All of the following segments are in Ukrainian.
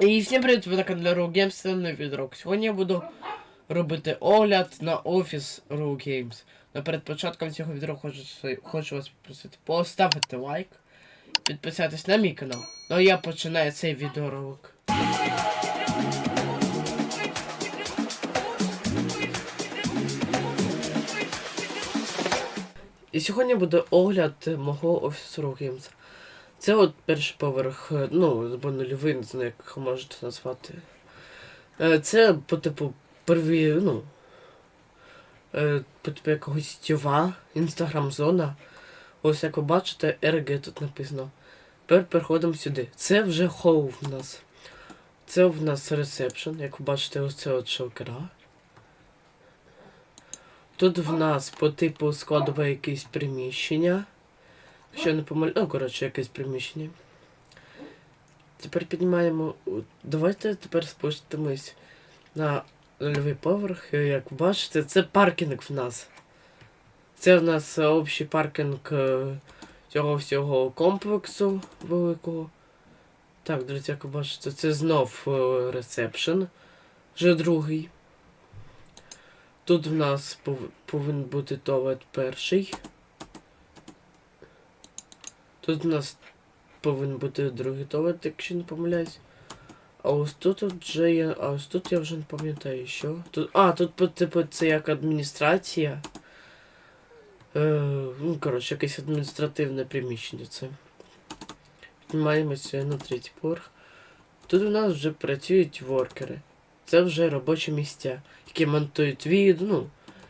І всім привіт, ви на каналі Row Games, це новий відрок. Сьогодні я буду робити огляд на офіс Row Games. Но перед початком цього відео хочу, хочу вас попросити поставити лайк, підписатись на мій канал. Ну а я починаю цей відеоролик. І сьогодні буде огляд мого офісу Row Games. Це от перший поверх, е, ну, або нульовий, не знаю, як можете назвати. Е, Це по типу перві, ну. е, По типу якогось стіва, інстаграм-зона. Ось як ви бачите, RG тут написано. Тепер переходимо сюди. Це вже хоу в нас. Це в нас ресепшн, як ви бачите, ось це от шокера. Тут в нас по типу складове якесь приміщення. Я не помилю, ну, коротше, якесь приміщення. Тепер піднімаємо. Давайте тепер спустимось на нульовий поверх. Як бачите, це паркінг в нас. Це в нас е, общий паркінг е, цього всього комплексу великого. Так, друзі, як бачите, це знов е, ресепшн. Вже другий. Тут в нас пов- повинен бути туалет перший. Тут у нас повинен бути другий туалет, якщо не помиляюсь. А ось тут вже є. А ось тут я вже не пам'ятаю, що. Тут. А, тут типу це як адміністрація. Е, ну, коротше, якесь адміністративне приміщення це. Піднімаємося на третій поверх. Тут у нас вже працюють воркери. Це вже робочі місця, які монтують відео, ну,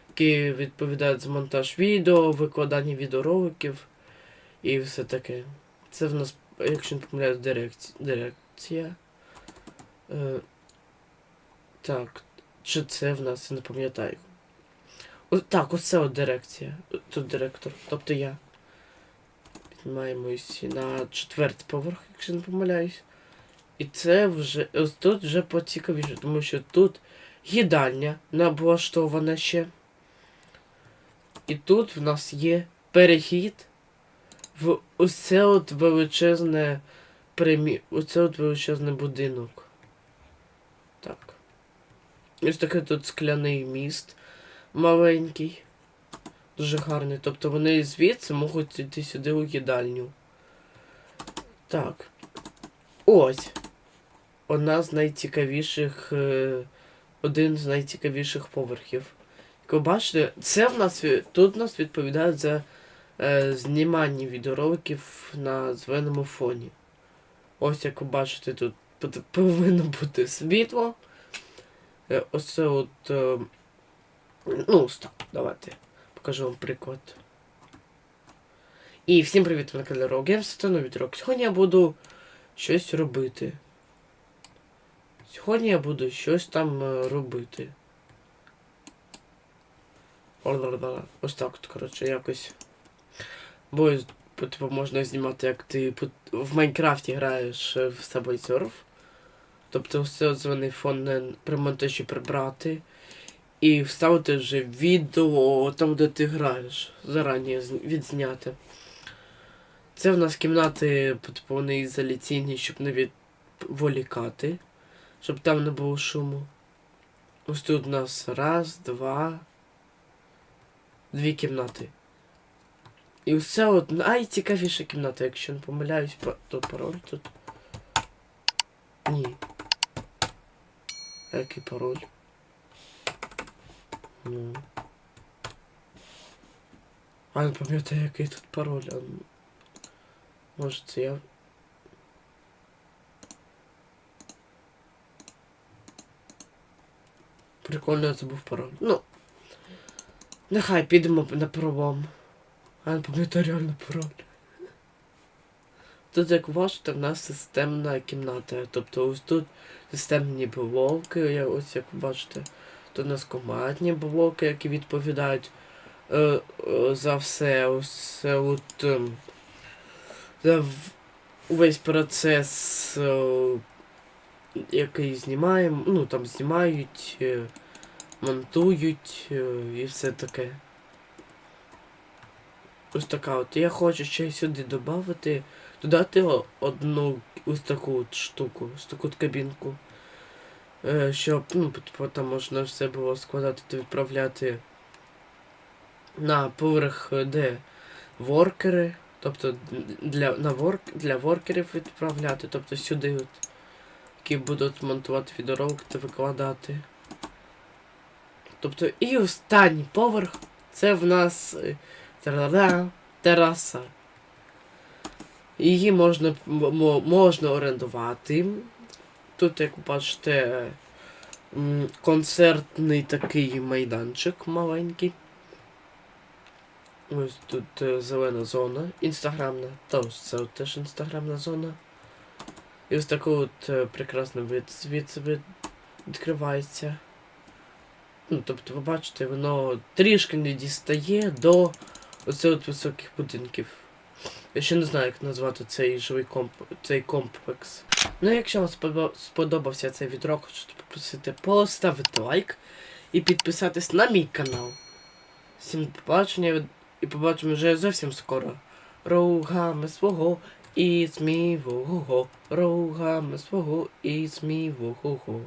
які відповідають за монтаж відео, викладання відеороликів і все таке. Це в нас, якщо не помиляюсь, дирекція. дирекція. Е, так, чи це в нас, я не пам'ятаю. Так, оце от дирекція. Тут директор, тобто я. Піднімаємось на четвертий поверх, якщо не помиляюсь. І це вже. Ось тут вже поцікавіше, тому що тут їдальня облаштована ще. І тут в нас є перехід в оце от величезне примі... Оце от величезний будинок. Так. Ось такий тут скляний міст маленький. Дуже гарний. Тобто вони звідси можуть йти сюди у їдальню. Так. Ось. Одна з найцікавіших. Е... Один з найцікавіших поверхів. Як ви бачите, це в нас тут нас відповідають за е, знімання відеороликів на зеленому фоні. Ось як ви бачите, тут повинно бути світло. Е, ось це от. Е, ну, стоп, давайте. Покажу вам приклад. І всім привіт, на каналі Games, це новий відеоролик. Сьогодні я буду щось робити. Сьогодні я буду щось там робити. Ось так от, коротше, якось. Бо типу, можна знімати, як ти в Майнкрафті граєш е, в Subway. Тобто все зелений фон при монтажі прибрати. І вставити вже відео там, де ти граєш. Зарані відзняти. Це в нас кімнати, типу, вони ізоляційні, щоб не відволікати. Щоб там не було шуму. Ось тут у нас раз, два. Дві кімнати. І все от найцікавіша кімната, якщо не помиляюсь, то пароль тут. Ні. Який пароль? Ну. А не пам'ятаю, який тут пароль. А... ну, Може це я. Прикольно це був пароль. Ну. Нехай підемо на пролом. А не пам'ятаю реально пароль. Тут, як бачите, в нас системна кімната. Тобто ось тут системні блоки, ось як бачите. Тут у нас командні блоки, які відповідають е, е, за все. Ось от. е, за увесь процес, е, який знімаємо, ну там знімають, е, монтують е, і все таке. Ось така от. Я хочу ще сюди додати, додати одну ось таку от штуку, ось таку от кабінку. Е, щоб ну, типу, там можна все було складати та відправляти на поверх, е, де воркери. Тобто для, на ворк, для воркерів відправляти, тобто сюди, от, які будуть монтувати відеоролик та викладати. Тобто і останній поверх це в нас та-да-да, тераса. Її можна, можна орендувати. Тут, як бачите, концертний такий майданчик маленький. Ось тут е, зелена зона, інстаграмна, та ось це теж інстаграмна зона. І ось такий от е, прекрасний вид звідси відкривається. Ну, тобто, ви бачите, воно трішки не дістає до оцих от високих будинків. Я ще не знаю, як назвати цей жилий комп... цей комплекс. Ну, якщо вам сподобався цей відео, хочу попросити поставити лайк і підписатись на мій канал. Всім до побачення і побачимо вже зовсім скоро. Рогами свого і змівого. Рогами свого і змівого.